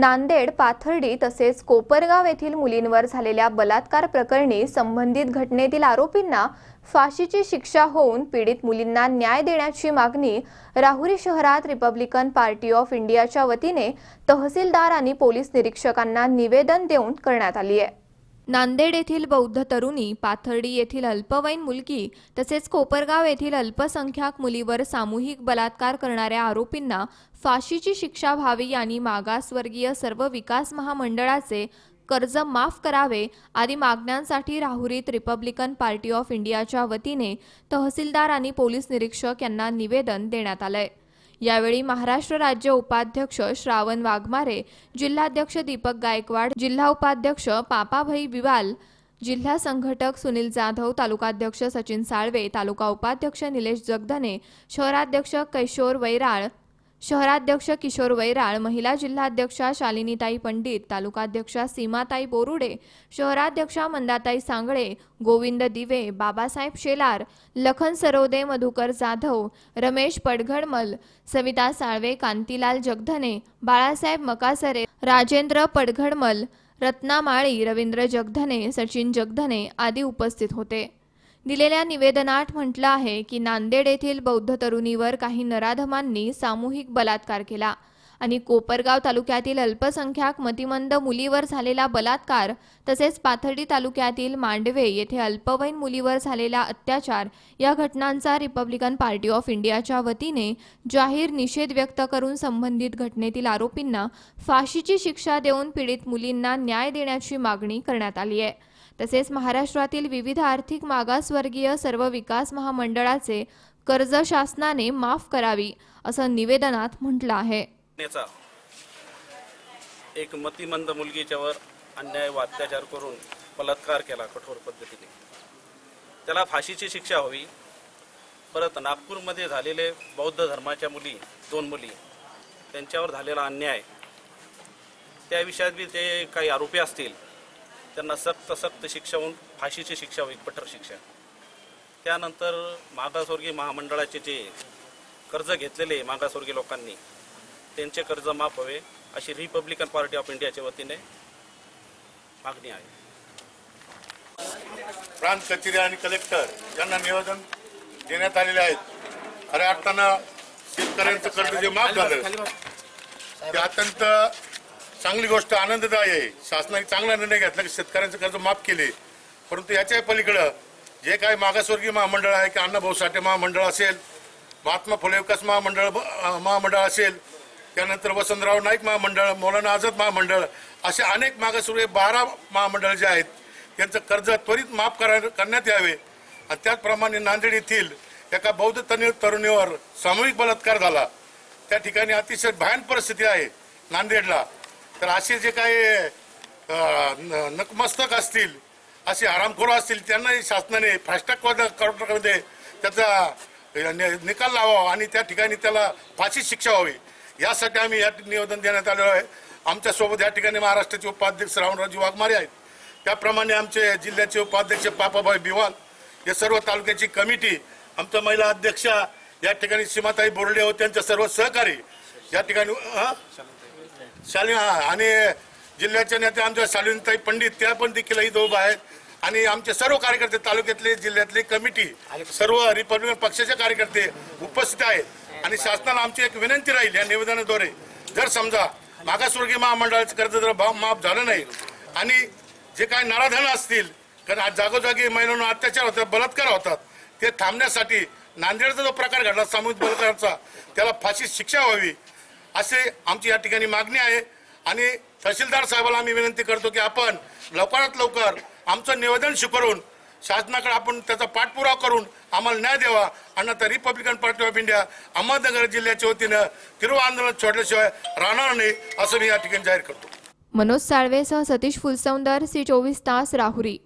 नांदेड पाथर्डी तसेच कोपरगाव येथील मुलींवर झालेल्या बलात्कार प्रकरणी संबंधित घटनेतील आरोपींना फाशीची शिक्षा होऊन पीडित मुलींना न्याय देण्याची मागणी राहुरी शहरात रिपब्लिकन पार्टी ऑफ इंडियाच्या वतीने तहसीलदार आणि पोलीस निरीक्षकांना निवेदन देऊन करण्यात आली आहे. नांदेड येथील बौद्ध तरुणी पाथर्डी येथील अल्पवयीन मुलगी तसेच कोपरगाव येथील अल्पसंख्याक मुलीवर सामूहिक बलात्कार करणाऱ्या आरोपींना फाशीची शिक्षा व्हावी आणि मागासवर्गीय सर्व विकास महामंडळाचे कर्ज माफ करावे आदी मागण्यांसाठी राहुरीत रिपब्लिकन पार्टी ऑफ इंडियाच्या वतीने तहसीलदार आणि पोलीस निरीक्षक यांना निवेदन देण्यात आलंय. यावेळी महाराष्ट्र राज्य उपाध्यक्ष श्रावण वाघमारे जिल्हाध्यक्ष दीपक गायकवाड जिल्हा उपाध्यक्ष पापाभाई बिवाल जिल्हा संघटक सुनील जाधव तालुकाध्यक्ष सचिन साळवे तालुका उपाध्यक्ष निलेश जगधने शहराध्यक्ष कैशोर वैराळ शहराध्यक्ष किशोर वैराळ महिला जिल्हाध्यक्षा शालिनीताई पंडित तालुकाध्यक्षा सीमाताई बोरुडे शहराध्यक्षा मंदाताई सांगळे गोविंद दिवे बाबासाहेब शेलार लखन सरोदे मधुकर जाधव रमेश पडघडमल सविता साळवे कांतीलाल जगधने बाळासाहेब मकासरे राजेंद्र पडघडमल रत्ना माळी रवींद्र जगधने सचिन जगधने आदी उपस्थित होते. दिलेल्या निवेदनात म्हटलं आहे की नांदेड येथील बौद्ध तरुणीवर काही नराधमांनी सामूहिक बलात्कार केला. आणि कोपरगाव तालुक्यातील अल्पसंख्याक मतिमंद मुलीवर झालेला बलात्कार तसेच पाथर्डी तालुक्यातील मांडवे येथे अल्पवयीन मुलीवर झालेला अत्याचार या घटनांचा रिपब्लिकन पार्टी ऑफ इंडियाच्या वतीने जाहीर निषेध व्यक्त करून संबंधित घटनेतील आरोपींना फाशीची शिक्षा देऊन पीडित मुलींना न्याय देण्याची मागणी करण्यात आली आहे. तसेच महाराष्ट्रातील विविध आर्थिक मागासवर्गीय सर्व विकास महामंडळाचे कर्ज शासनाने माफ करावी असं निवेदनात म्हटलं आहे. एक मतिमंद मुलगीच्यावर अन्याय व अत्याचार करून बलात्कार केला कठोर पद्धतीने. त्याला फाशीची शिक्षा हवी. परत नागपूरमध्ये झालेले बौद्ध धर्माच्या मुली दोन मुली त्यांच्यावर झालेला अन्याय. त्या विषयात बी ते काही आरोपी असतील त्यांना सक्त सक्त शिक्षा होऊन फाशीची शिक्षा होईल कठोर शिक्षा. त्यानंतर मागासवर्गीय महामंडळाचे जे कर्ज घेतलेले मागासवर्गीय लोकांनी त्यांचे कर्ज माफ व्हावे अशी रिपब्लिकन पार्टी ऑफ इंडियाच्या वतीने मागणी आहे. प्रांत कचेरी आणि कलेक्टर यांना निवेदन देण्यात आलेले आहेत. खऱ्या अर्थानं शेतकऱ्यांचं कर्ज जे माफ झालं ते अत्यंत चांगली गोष्ट आनंददायी आहे. शासनाने चांगला निर्णय घेतला की शेतकऱ्यांचं कर्ज माफ केले. परंतु याच्या पलीकडं जे काही मागासवर्गीय महामंडळ आहे की अण्णाभाऊ साठे महामंडळ असेल महात्मा फुले विकास महामंडळ महामंडळ असेल त्यानंतर वसंतराव नाईक महामंडळ मौलाना आझाद महामंडळ असे अनेक मागासवर्गीय बारा महामंडळ जे आहेत त्यांचं कर्ज त्वरित माफ करा करण्यात यावे. आणि त्याचप्रमाणे नांदेड येथील एका बौद्ध तरुणी तरुणीवर सामूहिक बलात्कार झाला. त्या ठिकाणी अतिशय भयान परिस्थिती आहे नांदेडला. तर असे जे काही न- नकमस्तक असतील असे आरामखोर असतील त्यांनाही शासनाने फास्टॅग कोर्टामध्ये त्याचा नि- निकाल लावावा आणि त्या ठिकाणी त्याला फाशी शिक्षा व्हावी. यासाठी आम्ही या निवेदन देण्यात आलेलो आहे. आमच्यासोबत या ठिकाणी महाराष्ट्राचे उपाध्यक्ष रावणरावजी वाघमारे आहेत. त्याप्रमाणे आमचे जिल्ह्याचे उपाध्यक्ष पापाभाई बिवाल या सर्व तालुक्याची कमिटी आमच्या महिला अध्यक्षा या ठिकाणी सीमाताई बोर्डे हो त्यांच्या सर्व सहकारी या ठिकाणी शालीन हा. आणि जिल्ह्याच्या नेत्या आमच्या शालीनताई पंडित त्या पण देखील इथं उभा आहेत. आणि आमचे सर्व कार्यकर्ते तालुक्यातले जिल्ह्यातले कमिटी सर्व रिपब्लिकन पक्षाचे कार्यकर्ते उपस्थित आहेत. आणि शासनाला आमची एक विनंती राहील या निवेदनाद्वारे. जर समजा मागासवर्गीय महामंडळाचं कर्ज जर भाव माफ झालं नाही आणि जे काही नराधन असतील कारण आज जागोजागी महिलांना अत्याचार होतात बलात्कार होतात ते थांबण्यासाठी नांदेडचा जो प्रकार घडला सामूहिक बलात्काराचा त्याला फाशी शिक्षा व्हावी. असे आमची या ठिकाणी मागणी आहे. आणि तहसीलदार साहेबाला आम्ही विनंती करतो की आपण लवकरात लवकर आमचं निवेदन स्वीकारून शासनाकडे आपण त्याचा पाठपुरावा करून आम्हाला न्याय द्यावा. आणि आता Republican Party of India Ahmednagar जिल्ह्याच्या वतीनं तिरुवा आंदोलन सोडल्याशिवाय राहणार नाही असं मी या ठिकाणी जाहीर करतो. मनोज साळवेसह सतीश फुलसौंदर सी चोवीस तास राहुरी.